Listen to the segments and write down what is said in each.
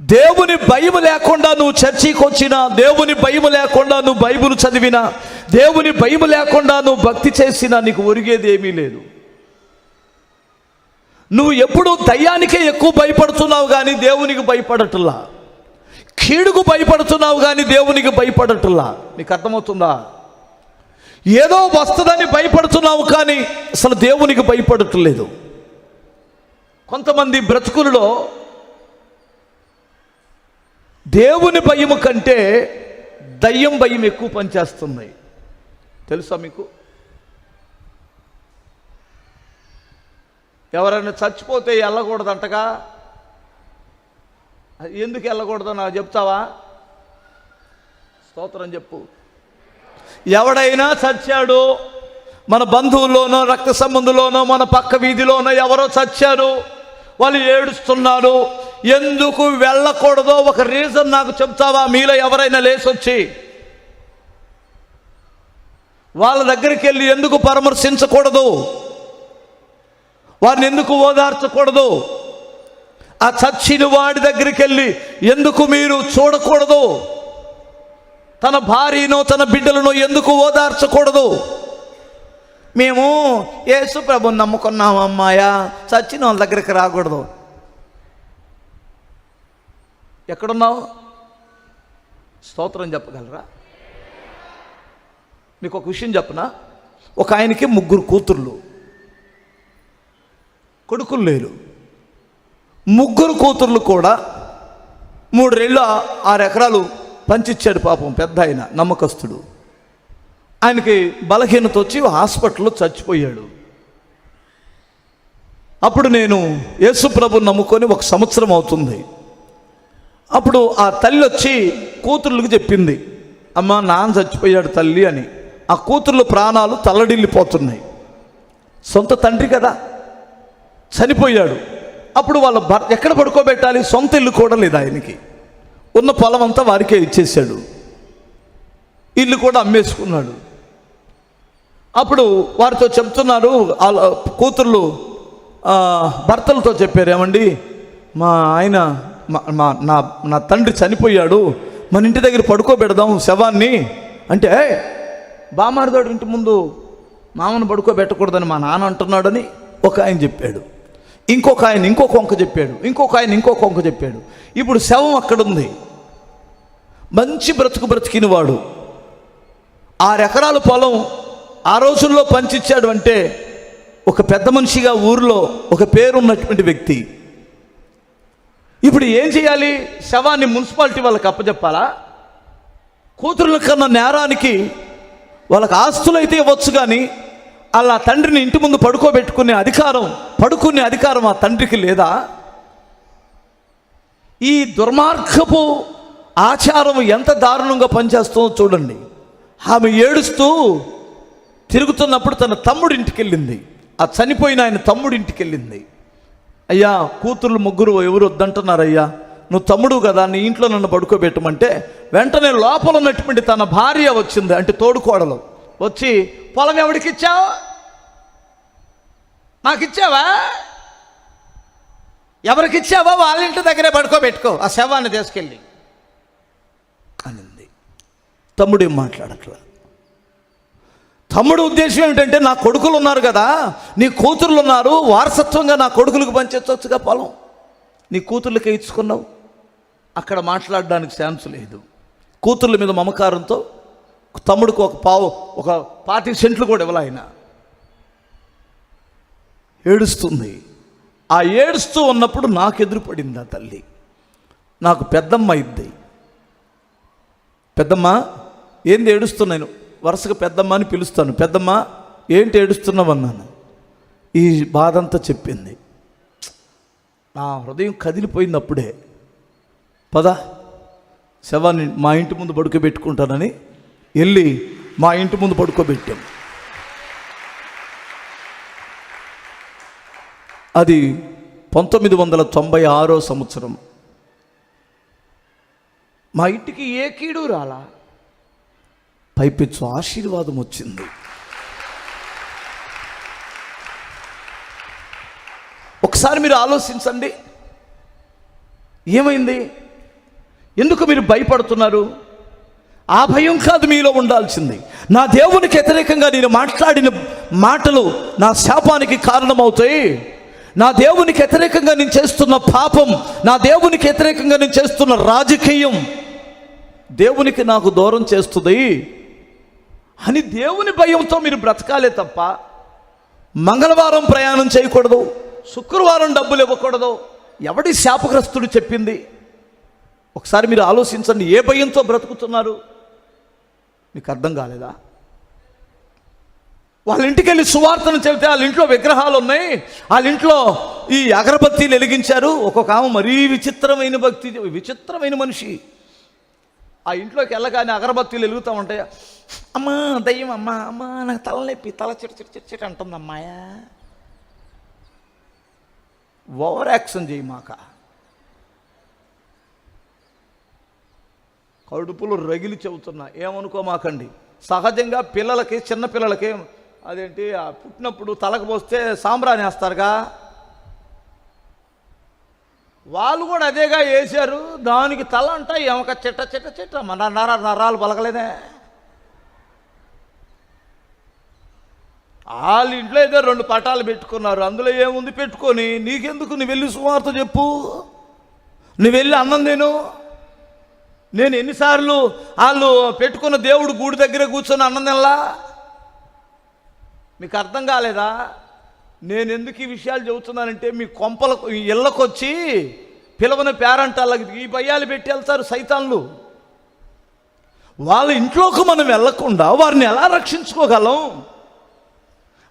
దేవుని భయం లేకుండా నువ్వు చర్చికి వచ్చినా దేవుని భయం లేకుండా నువ్వు బైబుల్ చదివినా దేవుని భయం లేకుండా నువ్వు భక్తి చేసినా నీకు ఒరిగేది ఏమీ లేదు. నువ్వు ఎప్పుడు దయ్యానికే ఎక్కువ భయపడుతున్నావు కానీ దేవునికి భయపడటల్లా కీడుకు భయపడుతున్నావు కానీ దేవునికి భయపడటల్లా నీకు అర్థమవుతుందా? ఏదో వస్తుందని భయపడుతున్నావు కానీ అసలు దేవునికి భయపడటం లేదు కొంతమంది బ్రతుకులలో దేవుని భయము కంటే దయ్యం భయం ఎక్కువ పనిచేస్తుంది. తెలుసా మీకు? ఎవరైనా చచ్చిపోతే వెళ్ళకూడదంటగా? ఎందుకు వెళ్ళకూడదో నాకు చెప్తావా? స్తోత్రం చెప్పు. ఎవడైనా చచ్చాడు మన బంధువుల్లోనో రక్త సంబంధులోనో మన పక్క వీధిలోనో ఎవరో చచ్చారు వాళ్ళు ఏడుస్తున్నారు ఎందుకు వెళ్ళకూడదో ఒక రీజన్ నాకు చెప్తావా? మీలో ఎవరైనా లేసొచ్చి వాళ్ళ దగ్గరికి వెళ్ళి ఎందుకు పరామర్శించకూడదు? వారిని ఎందుకు ఓదార్చకూడదు? ఆ చచ్చిన వాడి దగ్గరికి వెళ్ళి ఎందుకు మీరు చూడకూడదు? తన భార్యనో తన బిడ్డలను ఎందుకు ఓదార్చకూడదు? మేము యేసు ప్రభుని నమ్ముకున్నాం అమ్మాయ. చచ్చిన వాళ్ళ దగ్గరికి రాకూడదు. ఎక్కడున్నావు? స్తోత్రం చెప్పగలరా? మీకు ఒక విషయం చెప్పనా? ఒక ఆయనకి ముగ్గురు కూతుర్లు. కొడుకులు లేరు. ముగ్గురు కూతుర్లు కూడా మూడు ఆరు ఎకరాలు పంచిచ్చాడు పాపం పెద్ద ఆయన నమ్మకస్తుడు. ఆయనకి బలహీనత వచ్చి హాస్పిటల్లో చచ్చిపోయాడు. అప్పుడు నేను యేసుప్రభు నమ్ముకొని ఒక సంవత్సరం అవుతుంది. అప్పుడు ఆ తల్లి వచ్చి కూతుర్లకు చెప్పింది అమ్మ నాన్న చచ్చిపోయాడు తల్లి అని. ఆ కూతుర్ల ప్రాణాలు తల్లడిల్లిపోతున్నాయి. సొంత తండ్రి కదా చనిపోయాడు. అప్పుడు వాళ్ళ భర్ ఎక్కడ పడుకోబెట్టాలి? సొంత ఇల్లు కూడా లేదు ఆయనకి. ఉన్న పొలం అంతా వారికే ఇచ్చేసాడు ఇల్లు కూడా అమ్మేసుకున్నాడు. అప్పుడు వారితో చెప్తున్నారు వాళ్ళ కూతుర్లు భర్తలతో చెప్పారు ఏమండి మా ఆయన మా- మా నా నా తండ్రి చనిపోయాడు. మన ఇంటి దగ్గర పడుకోబెడదాం శవాన్ని. అంటే "ఏయ్, బామారిదోడు ఇంటి ముందు మామను పడుకోబెట్టకూడదని మా నాన్న అంటున్నాడని ఒక ఆయన చెప్పాడు. ఇంకొక ఆయన ఇంకో కొంక చెప్పాడు. ఇంకొక ఆయన ఇంకో కొంక చెప్పాడు. ఇప్పుడు శవం అక్కడ ఉంది మంచి బ్రతుకు బ్రతికినవాడు. వాడు ఆరెకరాల పొలం ఆ రోజుల్లో పంచిచ్చాడు అంటే ఒక పెద్ద మనిషిగా ఊరిలో ఒక పేరున్నటువంటి వ్యక్తి. ఇప్పుడు ఏం చేయాలి? శవాన్ని మున్సిపాలిటీ వాళ్ళకి అప్పచెప్పాలా కూతురుల కన్నా నేరానికి వాళ్ళకి ఆస్తులు అయితే ఇవ్వచ్చు కానీ అలా తండ్రిని ఇంటి ముందు పడుకోబెట్టుకునే అధికారం పడుకునే అధికారం ఆ తండ్రికి లేదా? ఈ దుర్మార్గపు ఆచారం ఎంత దారుణంగా పనిచేస్తుందో చూడండి. ఆమె ఏడుస్తూ తిరుగుతున్నప్పుడు తన తమ్ముడింటికి వెళ్ళింది ఆ చనిపోయిన ఆయన తమ్ముడింటికి వెళ్ళింది అయ్యా కూతుర్లు ముగ్గురు ఎవరు వద్దంటున్నారు అయ్యా నువ్వు తమ్ముడు కదా నీ ఇంట్లో నన్ను పడుకోబెట్టమంటే వెంటనే లోపల ఉన్నటువంటి తన భార్య వచ్చింది అంటే తోడుకోడలు వచ్చి పొలం ఎవడికి ఇచ్చావు? నాకు ఇచ్చావా ఎవరికి ఇచ్చావో వాళ్ళ ఇంటి దగ్గరే పడుకోబెట్టుకో ఆ శవాన్ని తీసుకెళ్ళి. అనింది. తమ్ముడు ఏం మాట్లాడట్లేదు తమ్ముడు ఉద్దేశం ఏమిటంటే నా కొడుకులు ఉన్నారు కదా నీ కూతుర్లు ఉన్నారు వారసత్వంగా నా కొడుకులకు పంచొచ్చుగా పొలం. నీ కూతుర్లకే ఇచ్చుకున్నావు. అక్కడ మాట్లాడడానికి ఛాన్స్ లేదు. కూతుర్ల మీద మమకారంతో తమ్ముడికి ఒక పావు ఒక పాతి సెంట్లు కూడా ఇవ్వాలి ఆయన. ఏడుస్తుంది. ఆ ఏడుస్తూ ఉన్నప్పుడు నాకు ఎదురుపడింది ఆ తల్లి. నాకు పెద్దమ్మ ఇద్ది. పెద్దమ్మ ఏంది ఏడుస్తున్నాను వరుసగా పెద్దమ్మ అని పిలుస్తాను. పెద్దమ్మ ఏంటి ఏడుస్తున్నావన్నాను ఈ బాధ అంతా చెప్పింది. నా హృదయం కదిలిపోయింది అప్పుడే. పద శవాన్ని మా ఇంటి ముందు పడుకోబెట్టుకుంటానని వెళ్ళి మా ఇంటి ముందు పడుకోబెట్టాం. అది పంతొమ్మిది వందల తొంభై ఆరో సంవత్సరం. మా ఇంటికి ఏ కీడు రాలా? పైపెచ్చు ఆశీర్వాదం వచ్చింది. ఒకసారి మీరు ఆలోచించండి. ఏమైంది? ఎందుకు మీరు భయపడుతున్నారు? ఆ భయం కాదు మీలో ఉండాల్సింది. నా దేవునికి వ్యతిరేకంగా నేను మాట్లాడిన మాటలు నా శాపానికి కారణమవుతాయి. నా దేవునికి వ్యతిరేకంగా నేను చేస్తున్న పాపం నా దేవునికి వ్యతిరేకంగా నేను చేస్తున్న రాజకీయం దేవునికి నాకు దూరం చేస్తుంది. అని దేవుని భయంతో మీరు బ్రతకాలే తప్ప మంగళవారం ప్రయాణం చేయకూడదు శుక్రవారం డబ్బులు ఇవ్వకూడదు. ఎవడి శాపగ్రస్తుడు చెప్పింది? ఒకసారి మీరు ఆలోచించండి ఏ భయంతో బ్రతుకుతున్నారు? మీకు అర్థం కాలేదా? వాళ్ళ ఇంటికి వెళ్ళి సువార్తను చెబితే వాళ్ళ ఇంట్లో విగ్రహాలు ఉన్నాయి. వాళ్ళ ఇంట్లో ఈ అగరబత్తీలు వెలిగించారు. ఒక్కొక్క ఆమె మరీ విచిత్రమైన భక్తి విచిత్రమైన మనిషి. ఆ ఇంట్లోకి వెళ్ళగానే అగరబత్తీలు వెలుగుతూ ఉంటాయి. అమ్మా దయ్యం అమ్మా అమ్మా నాకు తలనొప్పి తల చిట చిట చిట చిట అంటుంది అమ్మాయా. ఓవర్ యాక్షన్ చేయమాక కడుపులు రగిలి చెబుతున్నా ఏమనుకోమాకండి. సహజంగా పిల్లలకి చిన్నపిల్లలకి అదేంటి ఆ పుట్టినప్పుడు తలకు పోస్తే సాంబ్రాణి వేస్తారుగా. వాళ్ళు కూడా అదేగా వేశారు. దానికి తల అంట ఎమక చిట్ట చిట్ట చిట్ట. మన నర నరాలు పలకలేదే. వాళ్ళ ఇంట్లో ఏదో రెండు పటాలు పెట్టుకున్నారు. అందులో ఏముంది పెట్టుకొని? నీకెందుకు? నువ్వు వెళ్ళి సువార్త చెప్పు. నువ్వు వెళ్ళి అన్నం నేను నేను ఎన్నిసార్లు వాళ్ళు పెట్టుకున్న దేవుడు గూడి దగ్గర కూర్చొని అన్నం తినలా? మీకు అర్థం కాలేదా? నేను ఎందుకు ఈ విషయాలు చెబుతున్నానంటే మీ కొంపల ఇళ్ళకొచ్చి పిలవని పేరంటాళ్ళకి ఈ భయాలు పెట్టి వెళ్తారు సైతాన్లు. వాళ్ళ ఇంట్లోకి మనం వెళ్ళకుండా వారిని ఎలా రక్షించుకోగలం?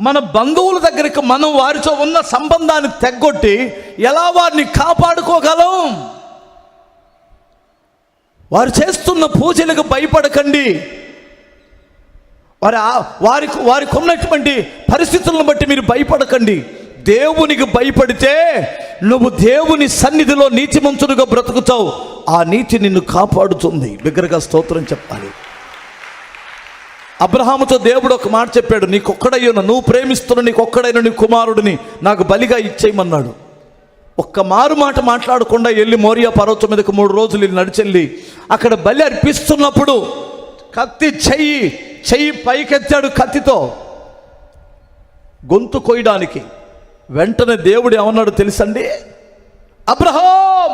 మన బంధువుల దగ్గరికి మనం వారితో ఉన్న సంబంధాన్ని తెగ్గొట్టి ఎలా వారిని కాపాడుకోగలం? వారు చేస్తున్న పూజలకు భయపడకండి. వారి ఆ- వారికి వారికి ఉన్నటువంటి పరిస్థితులను బట్టి మీరు భయపడకండి. దేవునికి భయపడితే నువ్వు దేవుని సన్నిధిలో నీతిమంతుడుగా బ్రతుకుతావు. ఆ నీతి నిన్ను కాపాడుతుంది. బిగ్గరగా స్తోత్రం చెప్పాలి. అబ్రహాముతో దేవుడు ఒక మాట చెప్పాడు నీకొక్కడయ్యున్న నువ్వు ప్రేమిస్తున్న నీకొక్కడైన నీ కుమారుడిని నాకు బలిగా ఇచ్చేయమన్నాడు. ఒక్క మారు మాట మాట్లాడకుండా వెళ్ళి మోరియా పర్వతం మీదకి మూడు రోజులు వెళ్ళి నడిచెళ్ళి అక్కడ బలి అర్పిస్తున్నప్పుడు కత్తి చెయ్యి చెయ్యి పైకెత్తాడు కత్తితో. గొంతు కొయ్యడానికి. వెంటనే దేవుడు ఏమన్నాడు తెలుసండి? అబ్రహాం!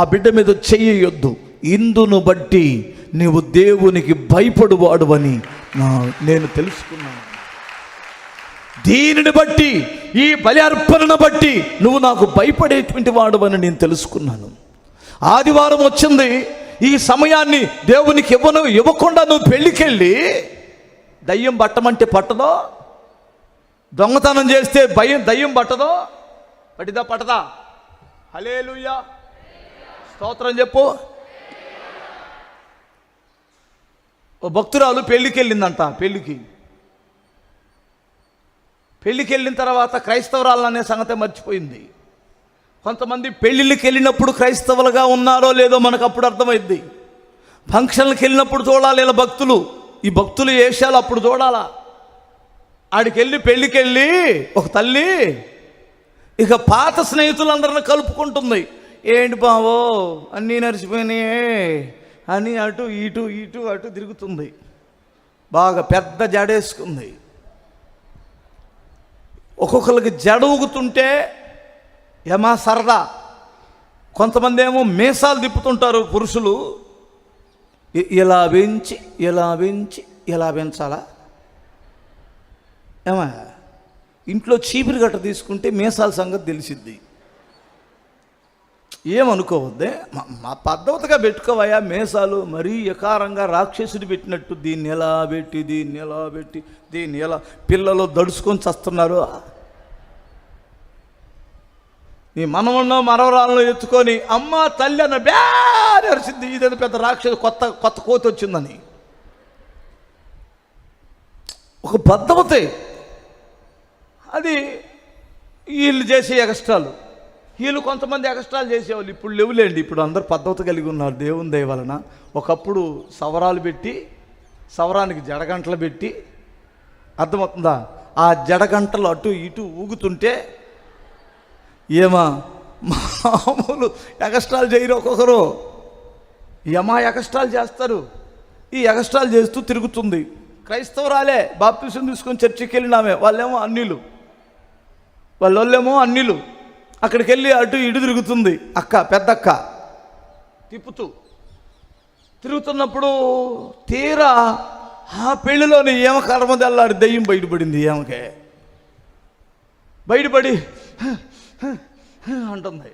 ఆ బిడ్డ మీద చెయ్యొద్దు ఇందును బట్టి నీవు దేవునికి భయపడువాడు అని నా నేను తెలుసుకున్నాను. దీనిని బట్టి ఈ బలి అర్పణను బట్టి నువ్వు నాకు భయపడేటువంటి వాడు అని నేను తెలుసుకున్నాను. ఆదివారం వచ్చింది. ఈ సమయాన్ని దేవునికి ఇవ్వను ఇవ్వకుండా నువ్వు పెళ్ళికెళ్ళి దయ్యం పట్టమంటే పట్టదో? దొంగతనం చేస్తే భయం దయ్యం పట్టదో? పట్టిదా పట్టదా? హలేలుయ్యా స్తోత్రం చెప్పు. ఓ భక్తురాలు పెళ్ళికి వెళ్ళిందంట పెళ్ళికి. పెళ్ళికి వెళ్ళిన తర్వాత క్రైస్తవరాలు అనే సంగతి మర్చిపోయింది. కొంతమంది పెళ్ళిళ్ళకి వెళ్ళినప్పుడు క్రైస్తవులుగా ఉన్నారో లేదో మనకు అప్పుడు అర్థమైంది ఫంక్షన్లకు వెళ్ళినప్పుడు చూడాలి ఇలా భక్తులు? ఈ భక్తులు వేషాలు అప్పుడు చూడాలా? ఆడికి వెళ్ళి పెళ్ళికి వెళ్ళి ఒక తల్లి ఇక పాత స్నేహితులందరిని కలుపుకుంటుంది. ఏంటి బావో అన్నీ నరిచిపోయినాయే అని అటు ఇటు ఇటు అటు తిరుగుతుంది. బాగా పెద్ద జడేసుకుంది. ఒక్కొక్కరికి జడ ఊగుతుంటే ఏమా సరదా. కొంతమంది ఏమో మీసాలు తిప్పుతుంటారు పురుషులు. ఇలా పెంచి ఇలా పెంచి ఇలా పెంచాలా ఏమా ఇంట్లో చీపిరి గట్ట తీసుకుంటే మీసాల సంగతి తెలిసిద్ది. ఏమనుకోవద్దే? మా మా పద్ధతిగా పెట్టుకోవయ్యా మేసాలు. మరీ ఎకారంగా రాక్షసుడు పెట్టినట్టు దీన్ని ఎలా పెట్టి దీన్ని ఎలా పెట్టి దీన్ని ఎలా పిల్లలు దడుచుకొని చస్తున్నారు. ఈ మనవన్నో మనవరాలను ఎత్తుకొని అమ్మ తల్లి అన్న బ్యాడ్ అరిసింది ఇదేదో పెద్ద రాక్షసు కొత్త కొత్త కోతి వచ్చిందని. ఒక బద్ధమతే అది వీళ్ళు చేసే ఎగస్ట్రాలు. వీళ్ళు కొంతమంది ఎగస్ట్రాలు చేసేవాళ్ళు. ఇప్పుడు లేవులేండి. ఇప్పుడు అందరు పద్ధతి కలిగి ఉన్నారు. దేవుని దయ వలన. ఒకప్పుడు సవరాలు పెట్టి సవరానికి జడగంటలు పెట్టి అర్థమవుతుందా? ఆ జడగంటలు అటు ఇటు ఊగుతుంటే ఏమా? మామూలు ఎగస్ట్రాలు చేయరు ఒక్కొక్కరు. యమా ఎగస్ట్రాలు చేస్తారు. ఈ ఎగస్ట్రాలు చేస్తూ తిరుగుతుంది. క్రైస్తవరాలే బాప్తిసం తీసుకొని చర్చికి వెళ్ళినామే. వాళ్ళేమో అన్నిలు. వాళ్ళేమో అన్నిలు. అక్కడికి వెళ్ళి అటు ఇటు తిరుగుతుంది. అక్క పెద్దక్క. తిప్పుతూ. తిరుగుతున్నప్పుడు తీరా ఆ పెళ్ళిలోని ఏమ కర్మదల్లాడి దయ్యం బయటపడింది. ఏమకే? బయటపడి అంటుంది.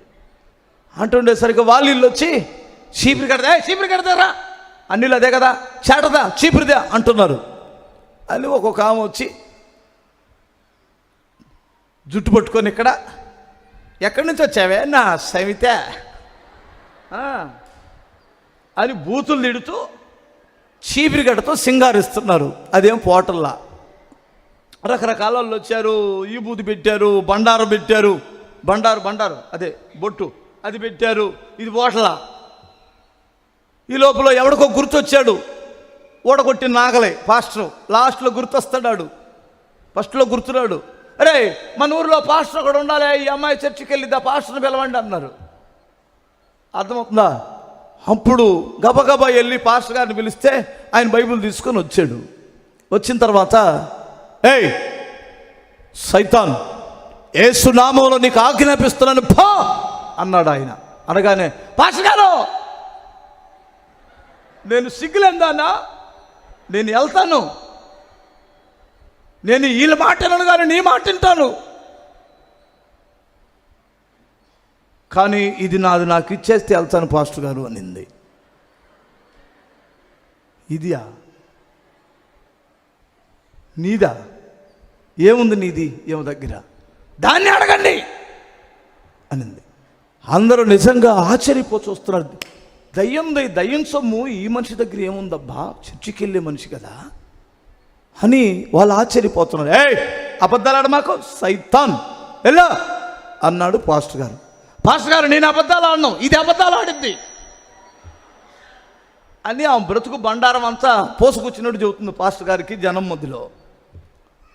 అంటుండేసరికి వాళ్ళు ఇల్లు వచ్చి చీపురు కడతా చీపురు కడతారా? అన్నిళ్ళు అదే కదా చేటదా చీపురిదే అంటున్నారు. అని ఒక్కొక్క ఆమె వచ్చి జుట్టు పట్టుకొని ఇక్కడ ఎక్కడి నుంచి వచ్చావే? నా సమిత అని బూతులు తిడుతూ చీపిరిగడతో సింగారిస్తున్నారు. అదేం పోటల్లా. రకరకాల వాళ్ళు వచ్చారు ఈ బూతు పెట్టారు బండారం పెట్టారు. బండారు బండారు. అదే బొట్టు. అది పెట్టారు. ఇది ఓటలా. ఈ లోపల ఎవడికో గుర్తొచ్చాడు. ఓడగొట్టి నాగలే పాస్టర్. లాస్ట్లో గుర్తొస్తాడాడు. ఫస్ట్లో గుర్తురాడు. అరే మన ఊరిలో పాస్టర్ కూడా ఉండాలి ఈ అమ్మాయి చర్చికి వెళ్ళిద్దా పాస్టర్ని పిలవండి అన్నారు. అర్థమవుతుందా? అప్పుడు గబగబా వెళ్ళి పాస్టర్ గారిని పిలిస్తే ఆయన బైబిల్ తీసుకొని వచ్చాడు. వచ్చిన తర్వాత ఏయ్ సైతాన్ ఏసునామంలో నీకు ఆజ్ఞాపిస్తున్నాను పో! అన్నాడు ఆయన. అనగానే పాష గారు నేను సిగ్గులేందానా నేను వెళ్తాను. నేను వీళ్ళ మాట వినను కానీ నీ మాట వింటాను. కానీ ఇది నాది నాకు ఇచ్చేస్తే వెళ్తాను పాస్టర్ గారు అనింది. ఇదియా? నీదా? ఏముంది నీది? ఏమో దగ్గర. దాన్ని అడగండి అనింది. అందరూ నిజంగా ఆశ్చర్యపో చూస్తున్నారు దయ్యం దై- దయ్యం సొమ్ము ఈ మనిషి దగ్గర ఏముందబ్బా? చర్చికి వెళ్ళే మనిషి కదా. అని వాళ్ళు ఆశ్చర్యపోతున్నారు. ఏ అబద్ధాలు మాకు సైతాన్. ఎలా అన్నాడు పాస్టర్ గారు. పాస్టర్ గారు నేను అబద్ధాలు ఆడను. ఇది అబద్ధాలు ఆడింది. అని ఆ బ్రతుకు బండారం అంతా పోసుకొచ్చినట్టు చెబుతుంది పాస్టర్ గారికి జనం మధ్యలో.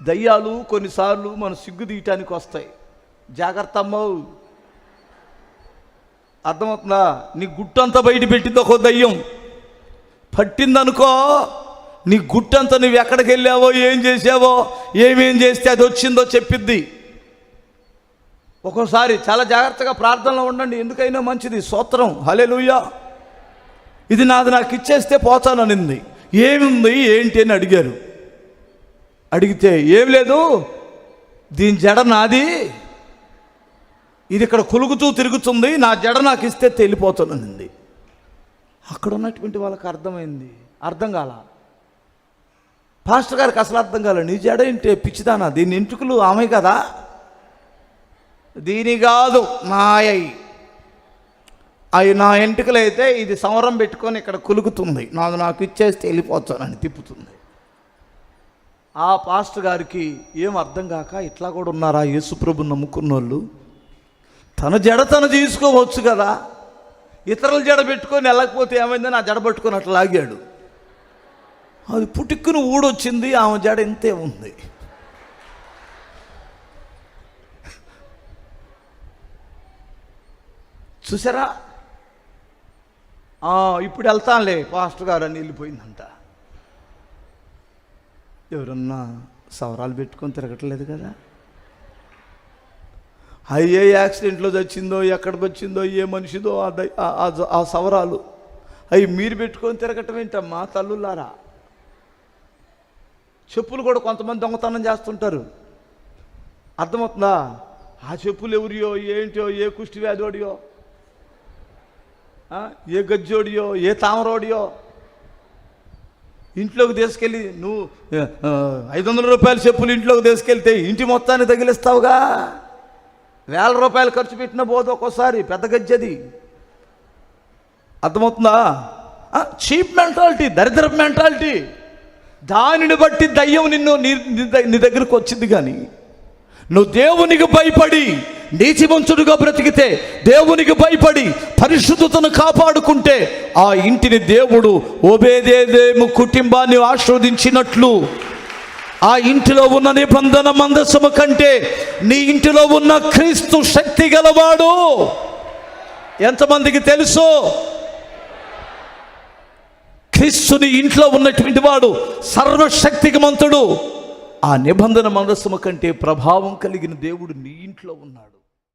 దయ్యాలు కొన్నిసార్లు మనం సిగ్గు తీయటానికి వస్తాయి. జాగ్రత్త అమ్మవు అర్థమవుతుందా? నీ గుట్టంతా బయట పెట్టింది ఒక దయ్యం. పట్టిందనుకో నీ గుట్టంతా నువ్వు ఎక్కడికి వెళ్ళావో ఏం చేసావో ఏమేం చేస్తే అది వచ్చిందో చెప్పిద్ది. ఒక్కోసారి చాలా జాగ్రత్తగా ప్రార్థనలో ఉండండి. ఎందుకైనా మంచిది. సూత్రం హలెలుయ్యా ఇది నాది నాకు ఇచ్చేస్తే పోతాననింది. ఏముంది? ఏంటి అని అడిగారు. అడిగితే ఏం లేదు? దీని జడ నాది. ఇది ఇక్కడ కులుగుతూ తిరుగుతుంది. నా జడ నాకు ఇస్తే తేలిపోతాననింది అక్కడ ఉన్నటువంటి వాళ్ళకి అర్థమైంది. అర్థం కాల. పాస్టర్ గారికి అసలు అర్థం కాలే. నీ జడ ఏంటి? పిచ్చిదానా? దీని ఎంటుకలు ఆమె కదా. దీని కాదు నాయై అవి నా ఎంటుకలు అయితే ఇది సంవరం పెట్టుకొని ఇక్కడ కులుకుతుంది నాకు నాకు ఇచ్చేస్తే వెళ్ళిపోతానని తిప్పుతుంది. ఆ పాస్టర్ గారికి ఏం అర్థం కాక ఇట్లా కూడా ఉన్నారా యేసుప్రభు నమ్ముకున్న వాళ్ళు తన జడ తను తీసుకోవచ్చు కదా. ఇతరుల జడ పెట్టుకొని వెళ్ళకపోతే ఏమైందని ఆ జడ పట్టుకొని అట్లా లాగాడు. అది పుట్టుక్కును ఊడొచ్చింది ఆమె జడ ఇంతే ఉంది. చూసారా? ఇప్పుడు వెళ్తానులే పాస్టర్ గారు అని వెళ్ళిపోయిందంట. ఎవరన్నా సవరాలు పెట్టుకొని తిరగట్లేదు కదా? అయ్యే యాక్సిడెంట్లో చచ్చిందో ఎక్కడ వచ్చిందో ఏ మనిషిదో ఆ ఆ- సవరాలు. అవి మీరు పెట్టుకొని తిరగటం ఏంటమ్మా తల్లులారా? చెప్పులు కూడా కొంతమంది దొంగతనం చేస్తుంటారు. అర్థమవుతుందా? ఆ చెప్పులు ఎవరియో ఏంటో ఏ కుష్టి వ్యాధోడియో ఏ గజ్జోడియో ఏ తామరోడియో ఇంట్లోకి తీసుకెళ్ళి నువ్వు ఐదు వందల రూపాయల చెప్పులు ఇంట్లోకి తీసుకెళ్తే ఇంటి మొత్తాన్ని తగిలిస్తావుగా? వేల రూపాయలు ఖర్చు పెట్టిన పోదు ఒక్కోసారి పెద్ద గజ్జది. అర్థమవుతుందా? చీప్ మెంటాలిటీ దరిద్ర మెంటాలిటీ. దానిని బట్టి దయ్యం నిన్ను నీ నీ నీ దగ్గరకు వచ్చింది కానీ నువ్వు దేవునికి భయపడి నీతిమంతుడుగా బ్రతికితే దేవునికి భయపడి పరిశుద్ధతను కాపాడుకుంటే ఆ ఇంటిని దేవుడు ఓబేదేదేము కుటుంబాన్ని ఆస్వాదించినట్లు ఆ ఇంటిలో ఉన్న నిబంధన మందసము కంటే నీ ఇంటిలో ఉన్న క్రీస్తు శక్తి గలవాడు. ఎంతమందికి తెలుసు? క్రీస్తుని ఇంట్లో ఉన్నటువంటి వాడు సర్వశక్తికి మంతుడు ఆ నిబంధన మనస్సుమ కంటే ప్రభావం కలిగిన దేవుడు నీ ఇంట్లో ఉన్నాడు.